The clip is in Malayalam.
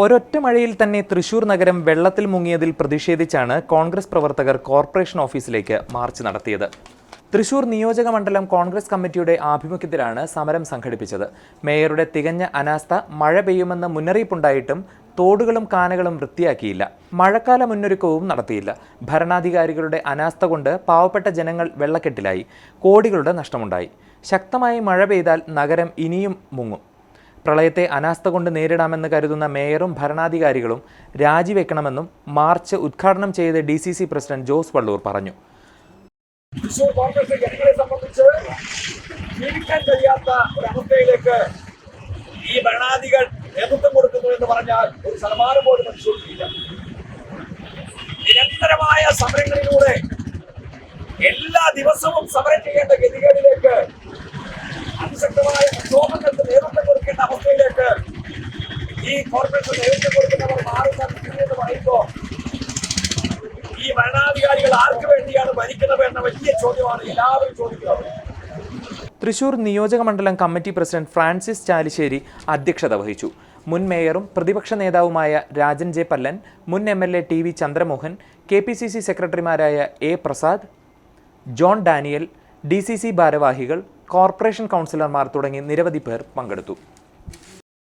ഒരൊറ്റ മഴയിൽ തന്നെ തൃശൂർ നഗരം വെള്ളത്തിൽ മുങ്ങിയതിൽ പ്രതിഷേധിച്ചാണ് കോൺഗ്രസ് പ്രവർത്തകർ കോർപ്പറേഷൻ ഓഫീസിലേക്ക് മാർച്ച് നടത്തിയത്. തൃശൂർ നിയോജക മണ്ഡലം കോൺഗ്രസ് കമ്മിറ്റിയുടെ ആഭിമുഖ്യത്തിലാണ് സമരം സംഘടിപ്പിച്ചത്. മേയറുടെ തികഞ്ഞ അനാസ്ഥ മഴ പെയ്യുമെന്ന മുന്നറിയിപ്പുണ്ടായിട്ടും തോടുകളും കാനകളും വൃത്തിയാക്കിയില്ല. മഴക്കാല മുന്നൊരുക്കവും നടത്തിയില്ല. ഭരണാധികാരികളുടെ അനാസ്ഥ കൊണ്ട് പാവപ്പെട്ട ജനങ്ങൾ വെള്ളക്കെട്ടിലായി. കോടികളുടെ നഷ്ടമുണ്ടായി. ശക്തമായി മഴ പെയ്താൽ നഗരം ഇനിയും മുങ്ങും. പ്രളയത്തെ അനാസ്ഥ കൊണ്ട് നേരിടാമെന്ന് കരുതുന്ന മേയറും ഭരണാധികാരികളും രാജിവെക്കണമെന്നും മാർച്ച് ഉദ്ഘാടനം ചെയ്ത് D C C president Jose Vallur പറഞ്ഞു. തൃശൂർ കോൺഗ്രസ് സംബന്ധിച്ച് ജീവിക്കാൻ കഴിയാത്ത ഈ ഭരണാധികൾ നേതൃത്വം കൊടുക്കുന്നു എന്ന് പറഞ്ഞാൽ ഒരു ശതമാനം പോലും പരിശോധിക്കില്ല. നിരന്തരമായ സമരങ്ങളിലൂടെ എല്ലാ ദിവസവും സമരം ചെയ്യേണ്ട ഗതികേടിലേക്ക് അതിശക്തമായ അവസ്ഥയിലേക്ക് ഈ കോർപ്പറേഷൻ നേതൃത്വം കൊടുക്കുന്നവർ മാറി എന്ന് പറയുമ്പോൾ ഈ ഭരണാധികാരികൾ ആർക്ക് വേണ്ടിയാണ് ഭരിക്കുന്നത് എന്ന വലിയ ചോദ്യമാണ് എല്ലാവരും ചോദിക്കുന്നത്. തൃശൂർ നിയോജക മണ്ഡലം കമ്മിറ്റി പ്രസിഡന്റ് ഫ്രാൻസിസ് ചാലിശ്ശേരി അധ്യക്ഷത വഹിച്ചു. മുൻ മേയറും പ്രതിപക്ഷ നേതാവുമായ രാജൻ ജെ പല്ലൻ മുൻ M L A T V Chandramohan K P C C സെക്രട്ടറിമാരായ A Prasad John Daniel D C C ഭാരവാഹികൾ കോർപ്പറേഷൻ കൗൺസിലർമാർ തുടങ്ങി നിരവധി പേർ പങ്കെടുത്തു.